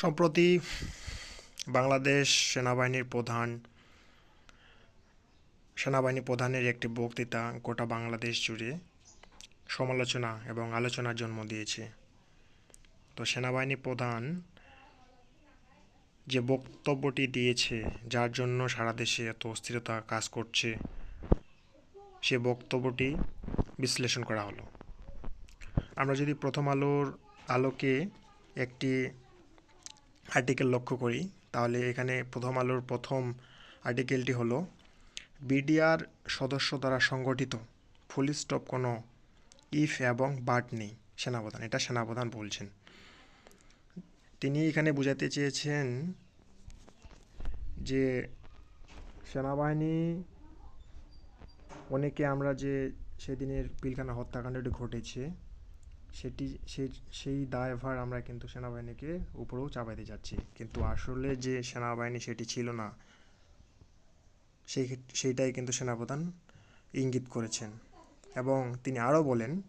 সম্প্রতি বাংলাদেশ সেনাবাহিনীর প্রধান, সেনাবাহিনী প্রধানের একটি বক্তৃতা গোটা বাংলাদেশ জুড়ে সমালোচনা এবং আলোচনার জন্ম দিয়েছে। তো সেনাবাহিনী প্রধান যে বক্তব্যটি দিয়েছে, যার জন্য সারা দেশে এত অস্থিরতা কাজ করছে, সে বক্তব্যটি বিশ্লেষণ করা হলো। আমরা যদি প্রথম আলোর আলোকে একটি আর্টিকেল লক্ষ্য করি, তাহলে এখানে প্রথম আলোর প্রথম আর্টিকেলটি হলো বিডিআর সদস্য দ্বারা সংগঠিত ফুল স্টপ কোনো ইফ এবং বাট নেই, সেনাপ্রধান, এটা সেনাপ্রধান বলছেন। তিনি এখানে বোঝাতে চেয়েছেন যে সেনাবাহিনী, অনেকে আমরা যে সেদিনের পিলখানা হত্যাকাণ্ডটি ঘটেছে সেটি সেই সেই দায়ভার আমরা কিন্তু সেনাবাহিনীকে উপরেও চাপাইতে যাচ্ছি। কিন্তু আসলে যে সেনাবাহিনী সেটি ছিল না, সেই সেইটাই কিন্তু সেনাপ্রধান ইঙ্গিত করেছেন। এবং তিনি আরও বলেন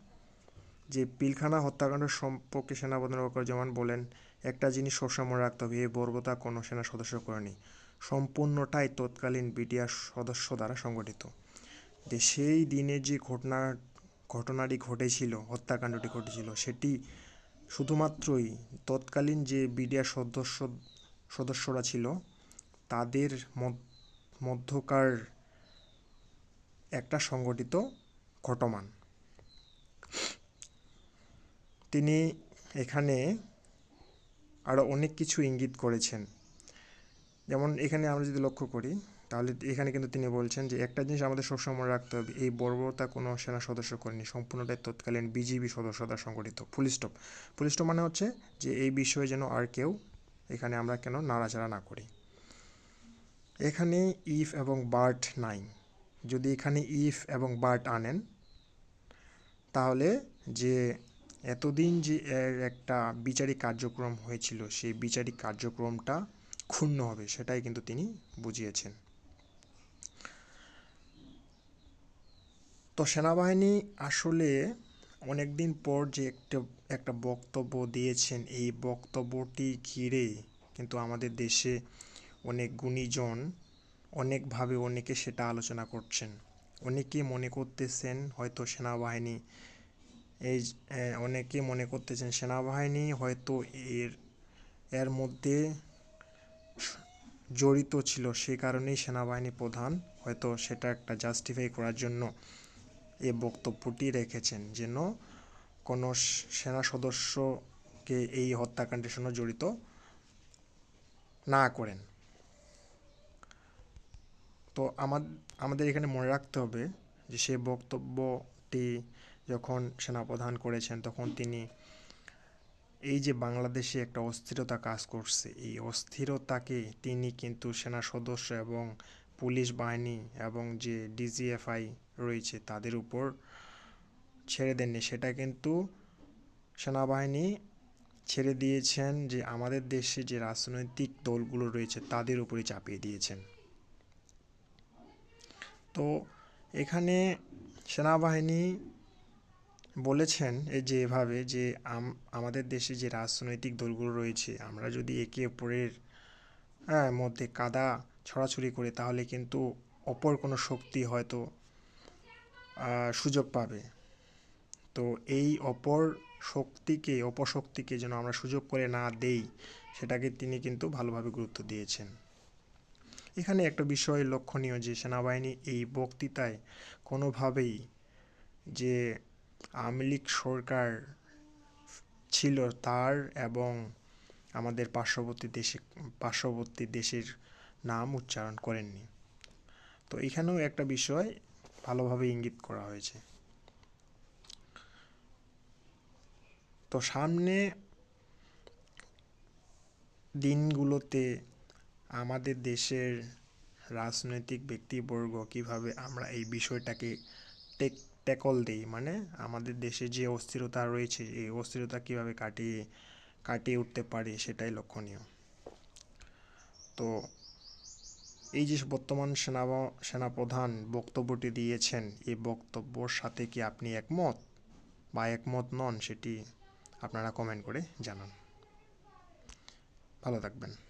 যে, পিলখানা হত্যাকাণ্ড সম্পর্কে সেনাপ্রধান যেমন বলেন, একটা জিনিস সবসময় মনে রাখতে হবে এই বর্বতা কোনো সেনা সদস্য করেনি। সম্পূর্ণটাই তৎকালীন বিডিআর সদস্য দ্বারা সংগঠিত। যে সেই দিনে যে ঘটনা ঘটনাটি ঘটেছিল, হত্যাকাণ্ডটি ঘটেছিল, সেটি শুধুমাত্রই তৎকালীন যে বিডিআর সদস্য, সদস্যরা ছিল, তাদের মধ্যকার একটা সংগঠিত ঘটমান। তিনি এখানে আরও অনেক কিছু ইঙ্গিত করেছেন। যেমন এখানে আমরা যদি লক্ষ্য করি তাহলে এখানে কিন্তু তিনি বলছেন যে একটা জিনিস আমাদের সবসময় মনে রাখতে হবে, এই বর্বরতা কোনো সেনা সদস্য করেনি, সম্পূর্ণটাই তৎকালীন বিজিবি সদস্য দ্বারা সংগঠিত ফুল স্টপ ফুল স্টপ মানে হচ্ছে যে এই বিষয়ে যেন আর কেউ এখানে আমরা কেন নাড়াচাড়া না করি। এখানে ইফ এবং বার্ট নাই। যদি এখানে ইফ এবং বার্ট আনেন, তাহলে যে এতদিন যে এর একটা বিচারিক কার্যক্রম হয়েছিল, সেই বিচারিক কার্যক্রমটা ক্ষুণ্ণ হবে, সেটাই কিন্তু তিনি বুঝিয়েছেন। তো সেনাবাহিনী আসলে অনেক দিন পর যে একটা একটা বক্তব্য দিয়েছেন, এই বক্তব্যটি ঘিরে কিন্তু আমাদের দেশে অনেক গুণীজন অনেকভাবে অনেকে সেটা আলোচনা করছেন। অনেকে মনে করতেছেন হয়তো সেনাবাহিনী এই অনেকে মনে করতেছেন সেনাবাহিনী হয়তো এর এর মধ্যে জড়িত ছিল, সে কারণেই সেনাবাহিনী প্রধান হয়তো সেটা একটা জাস্টিফাই করার জন্য এ বক্তব্যটি রেখেছেন যেন কোনো সেনা সদস্যকে এই হত্যাকাণ্ডের সঙ্গে জড়িত না করেন। তো আমাদের এখানে মনে রাখতে হবে যে সে বক্তব্যটি যখন সেনাপ্রধান করেছেন তখন তিনি এই যে বাংলাদেশে একটা অস্থিরতা কাজ করছে, এই অস্থিরতাকে তিনি কিন্তু সেনা সদস্য এবং পুলিশ বাহিনী এবং যে ডিজিএফআই রয়েছে তাদের উপর ছেড়ে দেননি। সেটা কিন্তু সেনাবাহিনী ছেড়ে দিয়েছেন যে আমাদের দেশে যে রাজনৈতিক দলগুলো রয়েছে তাদের উপরে চাপিয়ে দিয়েছেন। তো এখানে সেনাবাহিনী বলেছেন এই যে এভাবে যে আমাদের দেশে যে রাজনৈতিক দলগুলো রয়েছে, আমরা যদি একে অপরের হ্যাঁ মধ্যে কাদা ছড়াছড়ি করে তাহলে কিন্তু অপর কোনো শক্তি হয়তো সুযোগ পাবে। তো এই অপর শক্তিকে অপশক্তিকে যেন আমরা সুযোগ করে না দেই, সেটাকে তিনি কিন্তু ভালোভাবে গুরুত্ব দিয়েছেন। এখানে একটা বিষয় লক্ষণীয় যে সেনাবাহিনী এই বক্তৃতায় কোনোভাবেই যে আওয়ামী লীগ সরকার ছিল তার এবং আমাদের পার্শ্ববর্তী দেশে, পার্শ্ববর্তী দেশের নাম উচ্চারণ করেননি। তো এখানেও একটা বিষয় ভালোভাবে ইঙ্গিত করা হয়েছে। তো সামনে দিনগুলোতে আমাদের দেশের রাজনৈতিক ব্যক্তিবর্গ কীভাবে আমরা এই বিষয়টাকে টেক, ট্যাকল দিই মানে আমাদের দেশে যে অস্থিরতা রয়েছে, এই অস্থিরতা কীভাবে কাটিয়ে কাটিয়ে উঠতে পারি সেটাই লক্ষণীয়। তো এই যে বর্তমান সেনা সেনাপ্রধান বক্তব্যটি দিয়েছেন, এই বক্তব্যর সাথে কি আপনি একমত বা একমত নন সেটি আপনারা কমেন্ট করে জানান। ভালো থাকবেন।